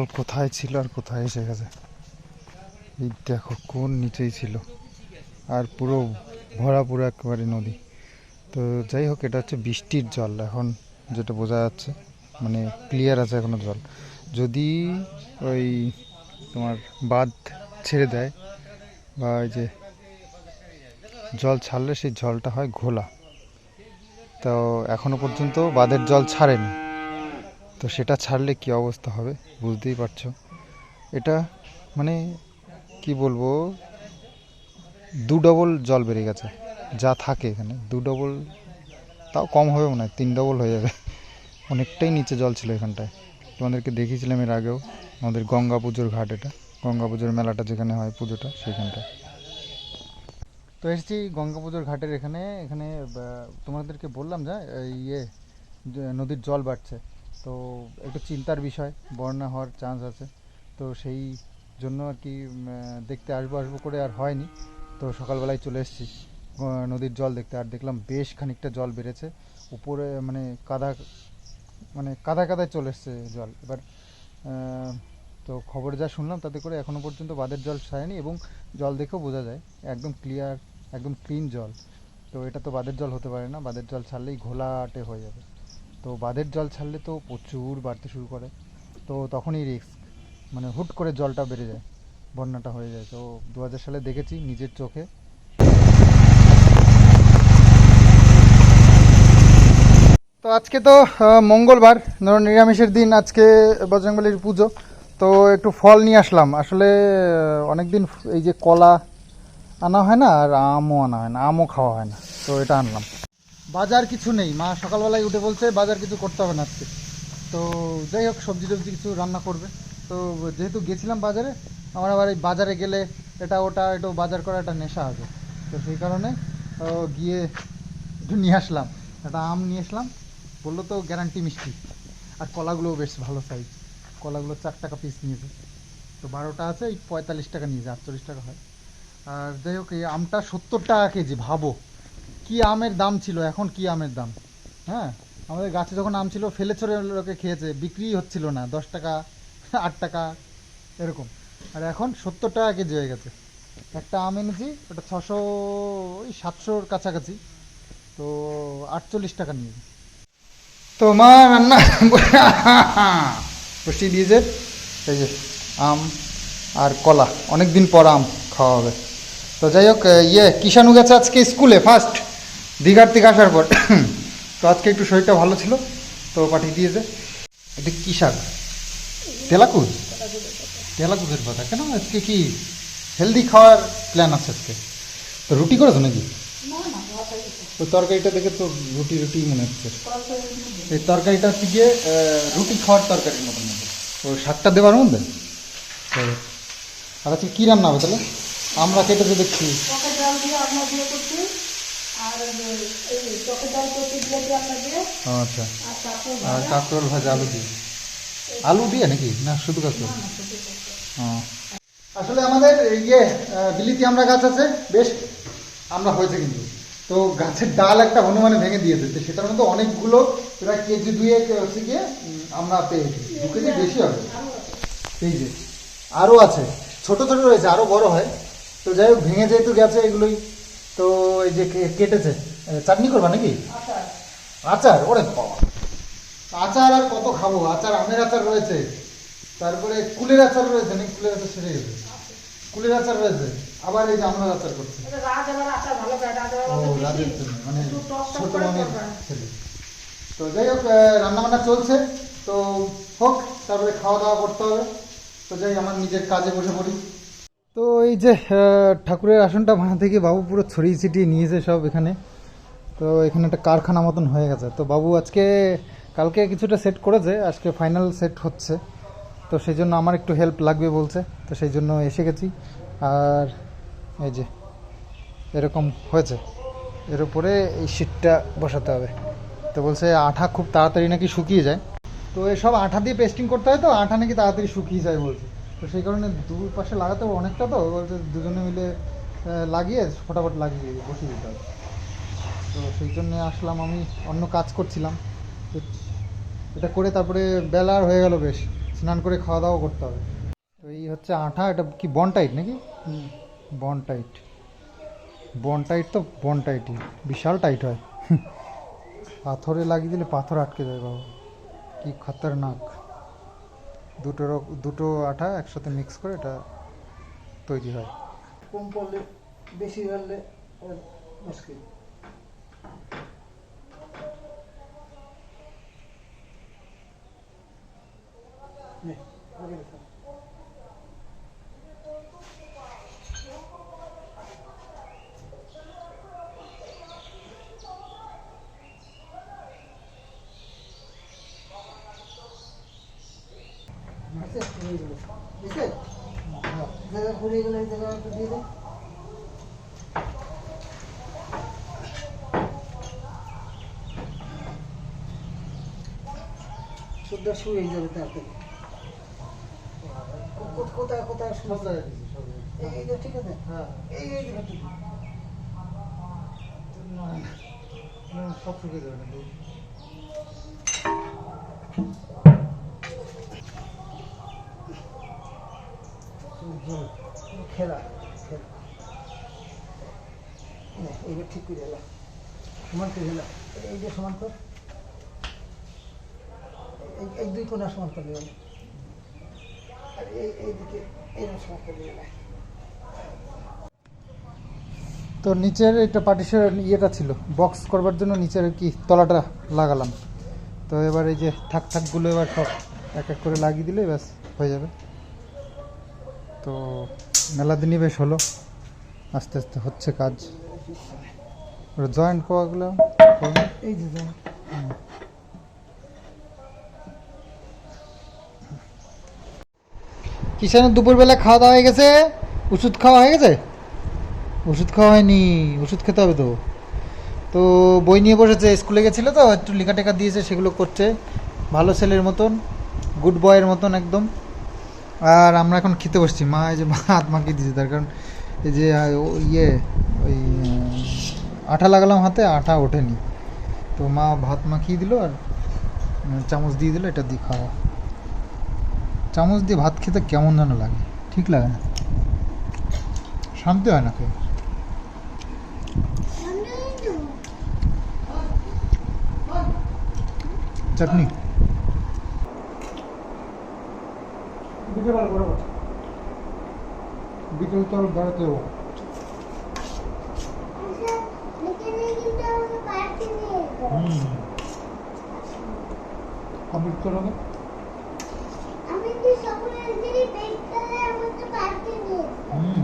জল কোথায় ছিল আর কোথায় এসে গেছে? এই দেখো, কোন নিচেই ছিল। আর পুরো ভরা পুরো একেবারে নদী। তো যাই হোক, এটা হচ্ছে বৃষ্টির জল। এখন যেটা বোঝা যাচ্ছে মানে ক্লিয়ার আছে এখনও জল। যদি ওই তোমার বাঁধ ছেড়ে দেয় বা ওই যে জল ছাড়লে সেই জলটা হয় ঘোলা। তো এখনও পর্যন্ত বাঁধের জল ছাড়েনি। তো সেটা ছাড়লে কি অবস্থা হবে? বুঝতেই পারছ। এটা মানে কি বলব? দু ডবল জল বেড়ে গেছে। যা থাকে এখানে। দু ডবল তাও কম হবে মনে হয় তিন ডবল হয়ে যাবে। অনেকটাই নিচে জল ছিল এখানটায়। তোমাদেরকে দেখিয়েছিলাম এর আগেও আমাদের গঙ্গা পুজোর ঘাট এটা। গঙ্গা পুজোর মেলাটা যেখানে হয় পুজোটা, সেখানটায়। তো এসেছি গঙ্গা পুজোর ঘাটের এখানে। এখানে তোমাদেরকে বললাম যা ইয়ে নদীর জল বাড়ছে। তো একটু চিন্তার বিষয় বন্যা হওয়ার চান্স আছে। তো সেই জন্য আর কি দেখতে আসব আসব করে আর হয়নি। তো সকালবেলায় চলে এসেছি নদীর জল দেখতে। আর দেখলাম বেশ খানিকটা জল বেড়েছে। উপরে মানে কাদা মানে কাদা কাদায় চলে এসছে জল। এবার তো খবর যা শুনলাম তাতে করে এখনও পর্যন্ত বাঁধের জল ছাড়েনি এবং জল দেখেও বোঝা যায়, একদম ক্লিয়ার একদম ক্লিন জল। তো এটা তো বাঁধের জল হতে পারে না। বাঁধের জল ছাড়লেই ঘোলাটে হয়ে যাবে। তো বাঁধের জল ছাড়লে তো প্রচুর বাড়তে শুরু করে। তো তখনই রিস্ক মানে হুট করে জলটা বেড়ে যায়, বন্যাটা হয়ে যায়। তো দু হাজার সালে দেখেছি নিজের চোখে। তো আজকে তো মঙ্গলবার, ধরো নিরামিষের দিন, আজকে বজরংবলির পুজো। তো একটু ফল নিয়ে আসলাম। আসলে অনেক দিন এই যে কলা আনা হয় না, আর আমও আনা হয় না, আমও খাওয়া হয় না। তো এটা আনলাম। বাজার কিছু নেই। মা সকালবেলায় উঠে বলছে, বাজার কিছু করতে হবে না আজকে। তো যাই হোক, সবজি টবজি কিছু রান্না করবে। তো যেহেতু গেছিলাম বাজারে, আমার আবার এই বাজারে গেলে এটা ওটা একটু বাজার করা একটা নেশা আছে। তো সেই কারণে গিয়ে একটু নিয়ে আসলাম। একটা আম নিয়ে আসলাম। বলল তো, গ্যারান্টি মিষ্টি। আর কলাগুলোও বেশ ভালো সাইজ কলাগুলো চার টাকা পিস নিয়েছে। তো বারোটা আছে, এই পঁয়তাল্লিশ টাকা নিয়েছে, আটচল্লিশ টাকা হয়। আর যাই হোক, এই আমটা সত্তর টাকা কেজি, ভাবো। কি আমের দাম ছিল? এখন কি আমের দাম? হ্যাঁ? আমাদের গাছে যখন আম ছিল ফেলে ছড়ে লোকে খেয়েছে, বিক্রি হচ্ছিল না, দশ টাকা, আট টাকা, এরকম। আর এখন সত্তর টাকা কেজি হয়ে গেছে। একটা আম এনেছি, ওটা ছশো, ওই সাতশোর কাছাকাছি। তো আটচল্লিশ টাকা নিয়েছে তো মা রান্না বসিয়ে দিয়েছে। এই যে আম আর কলা। অনেক দিন পর আম খাওয়া হবে। তো যাই হোক ইয়ে কিষাণু গেছে আজকে স্কুলে ফার্স্ট দীঘার থেকে আসার পর তো আজকে একটু শরীরটা ভালো ছিল তো পাঠিয়ে দিয়েছে। এটা কী শাক? তেলাকুজ তেলাকুজের পাতা। কেন? আজকে কি হেলদি খাওয়ার প্ল্যান আছে আজকে? তো রুটি করেছ নাকি? তো তরকারিটা দেখে তো রুটি রুটি মনে হচ্ছে। এই তরকারিটা হচ্ছে গিয়ে রুটি খাওয়ার তরকারির মতন মতো তো শাকটা দেওয়ার মধ্যে? তো আর আজকে কী রান্না হবে তাহলে? আমরা কেটেছে দেখছি। আচ্ছা। আর কাঁকরোল ভাজা আলু দিয়ে? আলু দিয়ে নাকি? না শুধু কাঁকরোল? আসলে আমাদের ইয়ে বিলিতি আমরা গাছ আছে বেশ আমরা হয়েছে কিন্তু। তো গাছের ডাল একটা হনুমানে ভেঙে দিয়েছে তো সেটার মধ্যে অনেকগুলো প্রায় কেজি দুয়ে হচ্ছে গিয়ে আমরা পেয়েছি দু কেজি বেশি হবে। এই যে আরও আছে ছোট ছোট রয়েছে আরও বড় হয়। তো যাই হোক ভেঙে যেহেতু গেছে এগুলোই। তো এই যে কেটেছে? চাটনি করবা নাকি? আচার। ওরে বাবা। আচার আর কত খাব? আচার আমের আচার রয়েছে। তারপরে কুলের আচার রয়েছে নাকি? কুলের আচার সেরে গেছে। কুলের আচার রয়েছে। আবার এই যে আমরার আচার করছে। মানে ছোট মামের ছেলে তো যাই হোক রান্না বান্না চলছে। তো হোক তারপরে খাওয়া দাওয়া করতে হবে। তো যাই আমার নিজের কাজে বসে পড়ি। তো এই যে ঠাকুরের আসনটা বানাতে থেকে বাবু পুরো ছড়িয়ে ছিটিয়ে নিয়েছে সব এখানে। তো এখানে একটা কারখানা মতন হয়ে গেছে। তো বাবু আজকে, কালকে কিছুটা সেট করেছে, আজকে ফাইনাল সেট হচ্ছে। তো সেই জন্য আমার একটু হেল্প লাগবে বলছে। তো সেই জন্য এসে গেছি। আর এই যে, এরকম হয়েছে। এর উপরে এই শীটটা বসাতে হবে। তো বলছে, আঠা খুব তাড়াতাড়ি নাকি শুকিয়ে যায়। তো এসব আঠা দিয়ে পেস্টিং করতে হয় তো? আঠা নাকি তাড়াতাড়ি শুকিয়ে যায় বলছে। তো সেই কারণে দুই পাশে লাগাতে হবে অনেকটা তো বলছে দুজনে মিলে লাগিয়ে ফটাফট লাগিয়ে বসিয়ে দিতে হবে। তো সেই জন্য আসলাম আমি অন্য কাজ করছিলাম। তো এটা করে তারপরে বেলা আর হয়ে গেল বেশ স্নান করে খাওয়া দাওয়া করতে হবে। তো এই হচ্ছে আঠা এটা কি বন টাইট নাকি? বন টাইট বন টাইট তো বন টাইটই বিশাল টাইট হয়। পাথরে লাগিয়ে দিলে পাথর আটকে যায় বাবা কি খতরনাক। দুটো দুটো আঠা একসাথে মিক্স করে এটা তৈরি হয় কম পড়লে বেশি হলে মুশকিল নে, আগে দেখা। আছে, ঘুরিয়ে গেলো। দিছে? জায়গা ঘুরিয়ে গেলে এই জায়গা একটু দিয়ে দে। শুদ্ধ শুয়ে যাবে তাড়াতাড়ি কো- কো- কোথায় কোথায় শুয়ে এই এই যে ঠিক আছে হ্যাঁ এই এই ঠিক সব শুকিয়ে যাবে না খেলা খেলা। এইবার ঠিক করে এলা। সমান করে এলা। এই যে সমান এই- দুই কোনা সমান করে এলা আর এই এইদিকে এইরকম সমান করে এলা তো নিচের এটা পার্টিশন ইয়েটা ছিল। বক্স করবার জন্য নিচের কি তলাটা লাগালাম। তো এবার এই যে থাক থাকগুলো এবার সব এক এক করে লাগিয়ে দিলে ব্যাস হয়ে যাবে। তো মেলা দিনই বেশ হলো। আস্তে আস্তে হচ্ছে কাজ। জয়েন্ট পাওয়াগুলো। এই যে যেমন কিষানের দুপুরবেলা খাওয়া দাওয়া হয়ে গেছে? ওষুধ খাওয়া হয়ে গেছে? ওষুধ খাওয়া হয়নি। ওষুধ খেতে হবে তো। তো বই নিয়ে বসেছে, স্কুলে গেছিল তো, একটু লেখা টেখা দিয়েছে, সেগুলো করছে। ভালো ছেলের মতন গুড বয়ের মতন একদম। আর আমরা এখন খেতে বসছি। মা এই যে ভাত মাখিয়ে দিয়েছে, তার কারণ এই যে ইয়ে ওই আঠা লাগালাম হাতে, আঠা ওঠেনি। তো মা ভাত মাখিয়ে দিল আর চামচ দিয়ে দিল, এটা দিয়ে খাওয়া। চামচ দিয়ে ভাত খেতে কেমন যেন লাগে, ঠিক লাগে না। শান্তি হয় না খেয়ে। চাটনি দুটো ভালো বড় বড় বিকেল তো বেড়াতে যাব হুম। কমপ্লিট করে হবে? আমি তো সকলের দিনই বেকালে আমাকে পার্কে নিয়ে হুম।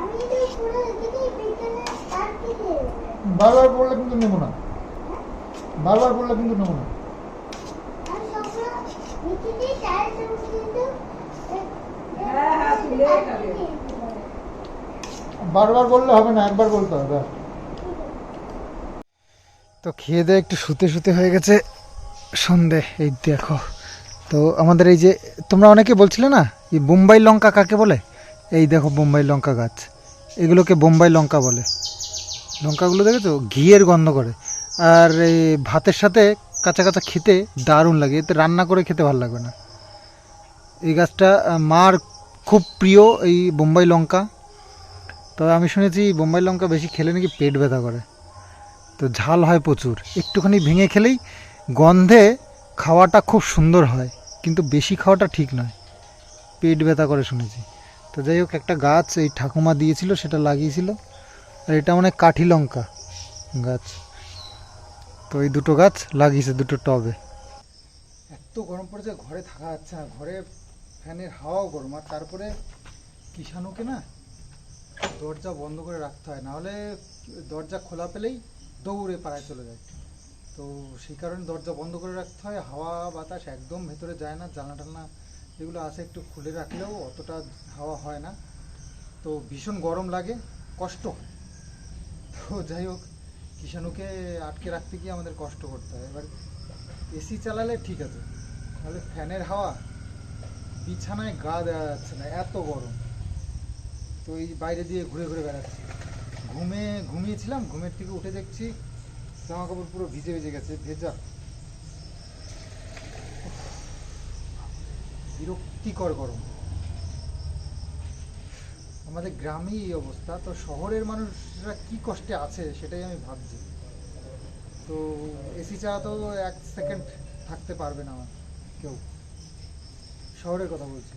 আমি তো পুরো দিনই বেকালে পার্কে নিয়ে বারবার বললে কিন্তু নেব না। বারবার বললে কিন্তু নেব না আর সকল মিটিংয়ে চার চামচ কিন্তু হ্যাঁ, হ্যাঁ, তুলে খাবে। বারবার বললে হবে না একবার বলতে হবে তো খেয়ে দিয়ে একটু শুতে শুতে হয়ে গেছে সন্ধে এই দেখো। তো আমাদের এই যে তোমরা অনেকে বলছিলে না এই বোম্বাই লঙ্কা কাকে বলে? এই দেখো বোম্বাই লঙ্কা গাছ। এগুলোকে বোম্বাই লঙ্কা বলে। লঙ্কাগুলো দেখেছ? ঘিয়ের গন্ধ করে। আর এই ভাতের সাথে কাঁচা কাঁচা খেতে দারুণ লাগে, এতে রান্না করে খেতে ভালো লাগবে না। এই গাছটা মার খুব প্রিয় এই বোম্বাই লঙ্কা। তবে আমি শুনেছি বোম্বাই লঙ্কা বেশি খেলে নাকি পেট ব্যথা করে। তো ঝাল হয় প্রচুর। একটুখানি ভেঙে খেলেই গন্ধে খাওয়াটা খুব সুন্দর হয়, কিন্তু বেশি খাওয়াটা ঠিক নয়। পেট ব্যথা করে শুনেছি। তো যাই হোক, একটা গাছ এই ঠাকুমা দিয়েছিল, সেটা লাগিয়েছিল। আর এটা মানে কাঠি লঙ্কা গাছ। তো এই দুটো গাছ লাগিয়েছে দুটো টবে। এত গরম পড়েছে, ঘরে থাকা যাচ্ছে না। ঘরে ফ্যানের হাওয়াও গরম, আর তারপরে কিষাণুকে না দরজা বন্ধ করে রাখতে হয়। নাহলে দরজা খোলা পেলেই দৌড়ে পাড়ায় চলে যায়। তো সেই কারণে দরজা বন্ধ করে রাখতে হয়। হাওয়া বাতাস একদম ভেতরে যায় না, জানলা টালনা যেগুলো আছে একটু খুলে রাখলেও অতটা হাওয়া হয় না। তো ভীষণ গরম লাগে, কষ্ট হয়। তো যাই হোক কিষাণুকে আটকে রাখতে গিয়ে আমাদের কষ্ট করতে হয়। এবার এসি চালালে ঠিক আছে তাহলে ফ্যানের হাওয়া বিছানায় গা দেওয়া যাচ্ছে না, এত গরম। তো এই বাইরে দিয়ে ঘুরে ঘুরে বেড়াচ্ছি। ঘুমে, ঘুমিয়েছিলাম, ঘুমের থেকে উঠে দেখছি জামা কাপড় পুরো ভিজে ভিজে গেছে, ভেজা। বিরক্তিকর গরম। আমাদের গ্রামেই এই অবস্থা। তো শহরের মানুষরা কি কষ্টে আছে সেটাই আমি ভাবছি। তো এসি ছাড়া তো এক সেকেন্ড থাকতে পারবে না আমার কেউ। শহরের কথা বলছি।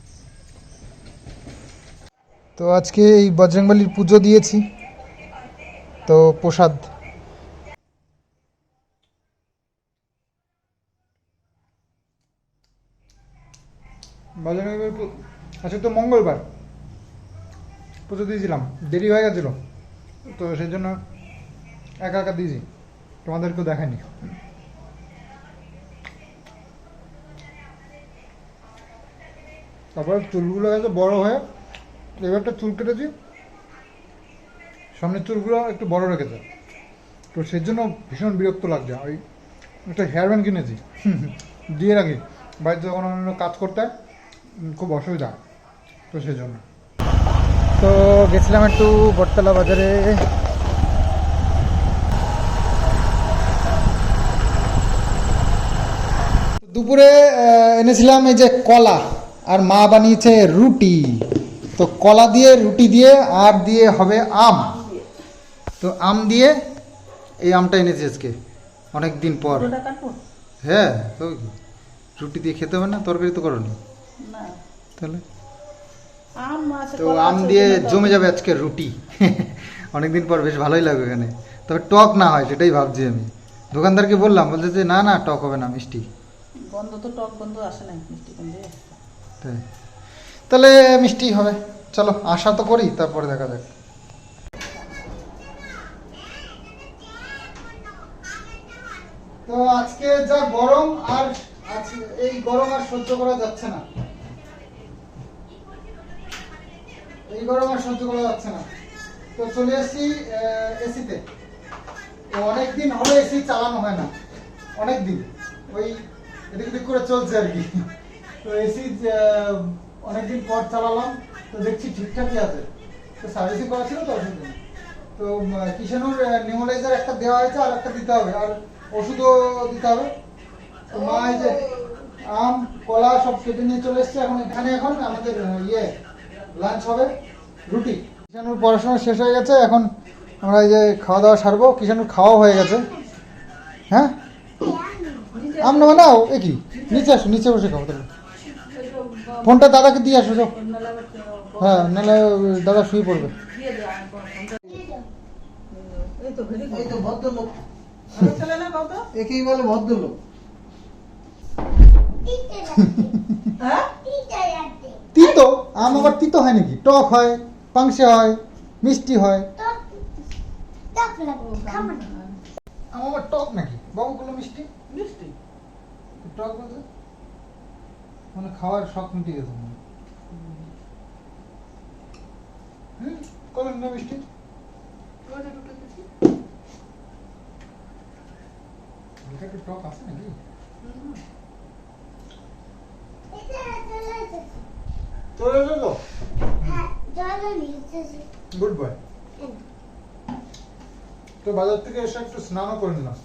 তো আজকে এই বজরংবলির পুজো দিয়েছি। তো প্রসাদ। বজরংবলির আজকে তো মঙ্গলবার। পুজো দিয়েছিলাম। দেরি হয়ে গেছিল। তো সেই জন্য একা একা দিয়েছি। তোমাদেরকেও দেখায়নি তারপর চুলগুলো গেছে বড় হয়ে এবার একটা চুল কেটেছি। সামনের চুলগুলো একটু বড় রেখেছে। তো সেই জন্য ভীষণ বিরক্ত লাগছে। ওই একটা হেয়ার ব্যান্ড কিনেছি। দিয়ে রাখি। বাড়িতে যখন অন্য কাজ করতে খুব অসুবিধা। তো সেই জন্য তো গেছিলাম একটু বটতলা বাজারে। দুপুরে এনেছিলাম এই যে কলা আর মা বানিয়েছে রুটি। তো কলা দিয়ে রুটি দিয়ে আর দিয়ে হবে আম। তো আম দিয়ে এই আমটা এনেছি আজকে অনেক দিন পর। হ্যাঁ তো রুটি দিয়ে খেতে হবে না তরকারি তো করনি। না। তাহলে? তো আম দিয়ে জমে যাবে আজকে রুটি। অনেকদিন পর বেশ ভালোই লাগবে এখানে। তবে টক না হয় সেটাই ভাবছি আমি। দোকানদারকে বললাম বলছে যে না না টক হবে না মিষ্টি। গন্ধ তো টক গন্ধ আসে না মিষ্টি গন্ধে তাই। তাহলে মিষ্টি হবে। চলো আশা তো করি তারপরে দেখা যাক। তো আজকে যা গরম আর এই গরম আর সহ্য করা যাচ্ছে না। এই গরম আর সহ্য করা যাচ্ছে না। তো চলে এসেছি এসিতে তো অনেকদিন হলো এসি চালানো হয় না। অনেক দিন ওই এদিক ওদিক করে চলছে আর কি। তো এসি অনেকদিন পর চালালাম। তো দেখছি ঠিকঠাকই আছে। তো সার্ভিসিং করা ছিল তো নেই। তো কিষানুর নিউমালাইজার একটা দেওয়া হয়েছে আর একটা দিতে হবে। আর ওষুধও দিতে হবে। তো মা এই যে আম, কলা সব কেটে নিয়ে চলে এসছে। এখন এখানে এখন আমাদের ইয়ে লাঞ্চ হবে রুটি। কিষানুর পড়াশোনা শেষ হয়ে গেছে এখন আমরা এই যে খাওয়া দাওয়া সারবো। কিষানুর খাওয়া হয়ে গেছে। হ্যাঁ? আম নেব না? এ কি? নিচে আসো নিচে বসে খাব তাহলে। ফোনটা দাদাকে দিয়ে আসো যাও। হ্যাঁ নাহলে দাদা শুয়ে পড়বে। ভদ্রলোক। চলে না কত একেই বলে ভদ্রলোক। হ্যাঁ? আম আবার তিতো হয় নাকি? টক হয় পাংশে হয় মিষ্টি হয়। আম আবার টক নাকি? বাবুগুলো মিষ্টি। মিষ্টি। টক বলতে? মানে খাওয়ার শখ মিটে গেছে মনে হুম? কলেন না মিষ্টি? টক আছে নাকি হুম। এটা চলে এসেছে চলে এসো তো গুড বয় তো বাজার থেকে এসে একটু স্নানও করে নিলাম।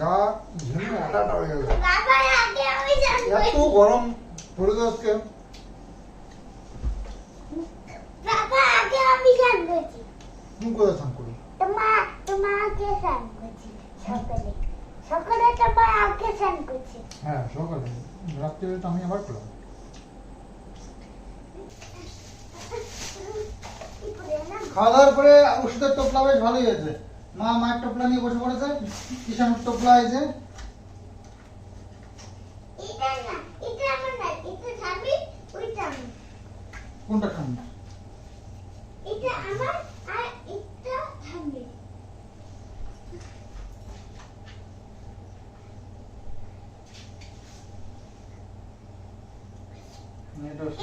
গা ঘেমে আটাটা হয়ে জানব এত গরম আজকে। তুমি কোথায় স্নান স্নান করছি সকালে। সকালে তোমার আগে স্নান করছি। হ্যাঁ সকালে। রাত্রে তো আমি আবার করলাম কি করে না খাওয়া দাওয়ার পরে ওষুধের টোপলা বেশ ভালোই হয়েছে। মা মায়ের টোপলা নিয়ে বসে পড়েছে কিষানের টোপলা খাবি আমার কোনটা ঠান্ডা এটা আমার আর এটা থামবে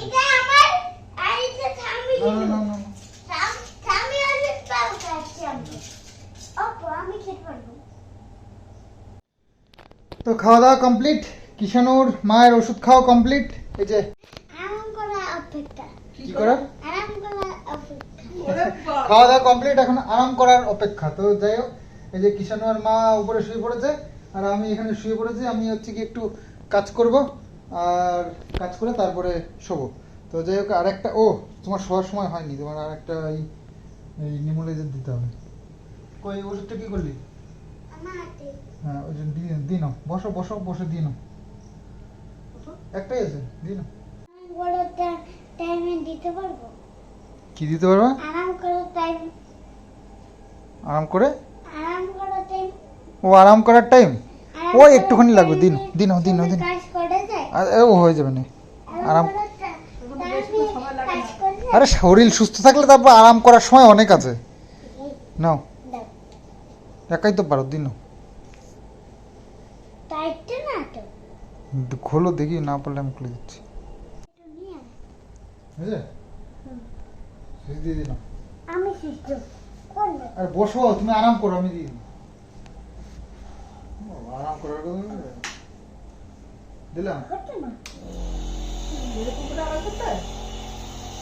এটা আমার আর এটা থামবে না না না না না। থামবে অনেক পাও কাটছি আমি অপো আমি খেতে পারব তো খাওয়া দাওয়া কমপ্লিট কিষানুর মায়ের ওষুধ খাওয়া কমপ্লিট এই যে। কি করা। খাওয়া দাওয়া কমপ্লিট এখন আরাম করার অপেক্ষা। তো যাই হোক এই যে কিষানু আর মা উপরে শুয়ে পড়েছে আর আমি এখানে শুয়ে পড়েছি আমি হচ্ছে কি একটু কাজ করব আর কাজ করে তারপরে শোবো। তো যাই হোক আরেকটা ও তোমার শোয়ার সময় হয়নি তোমার আর একটা এই নিমোলাইজার দিতে হবে। কই ওষুধটা কি করলি? হ্যাঁ ওই জন্য দিয়ে দিই নাও বসো বসো বসে দিয়ে নাও একটাই আছে দিয়ে নাও টাইমে দিতে পারব? কি দিতে পারবা? আরাম করো টাইম আরাম করে? আরাম করো টাইম ও আরাম করার টাইম ও একটুখানি লাগবে দিন দিন দিন দিন। কাজ করে যায়? আর ও হয়ে যাবে না। আরাম আরে শরীর সুস্থ থাকলে তারপর আরাম করার সময় অনেক আছে। নাও। একাই তো পারো দিন খোলো দেখি না পারলে আমি খুলে দিচ্ছি। দিয়ে দিলাম। আমি আর বসো তুমি আরাম করো আমি দিয়ে দিই। আরাম করার কথা দিলাম।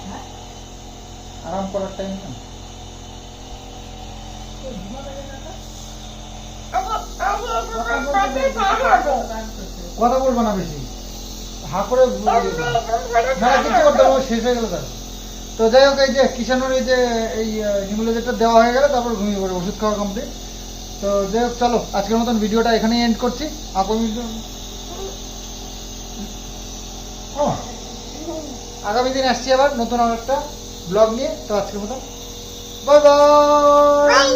হয়? আরাম করার টাইম না তো ঘুমা লাগে না তো? কথা বলব না বেশি। হা করে কিছু করতে পারব শেষ হয়ে গেল তার তো যাই হোক, এই যে কিষানুর এই যে, এই নিমুলাইজারটা দেওয়া হয়ে গেলে তারপর ঘুমিয়ে পড়ে ওষুধ খাওয়া কমপ্লিট তো যাই হোক, চলো, আজকের মতন ভিডিওটা এখানেই এন্ড করছি। আগামী আগামী দিন আসছি আবার নতুন আর একটা ব্লগ নিয়ে। তো আজকের মতন বাই বাই.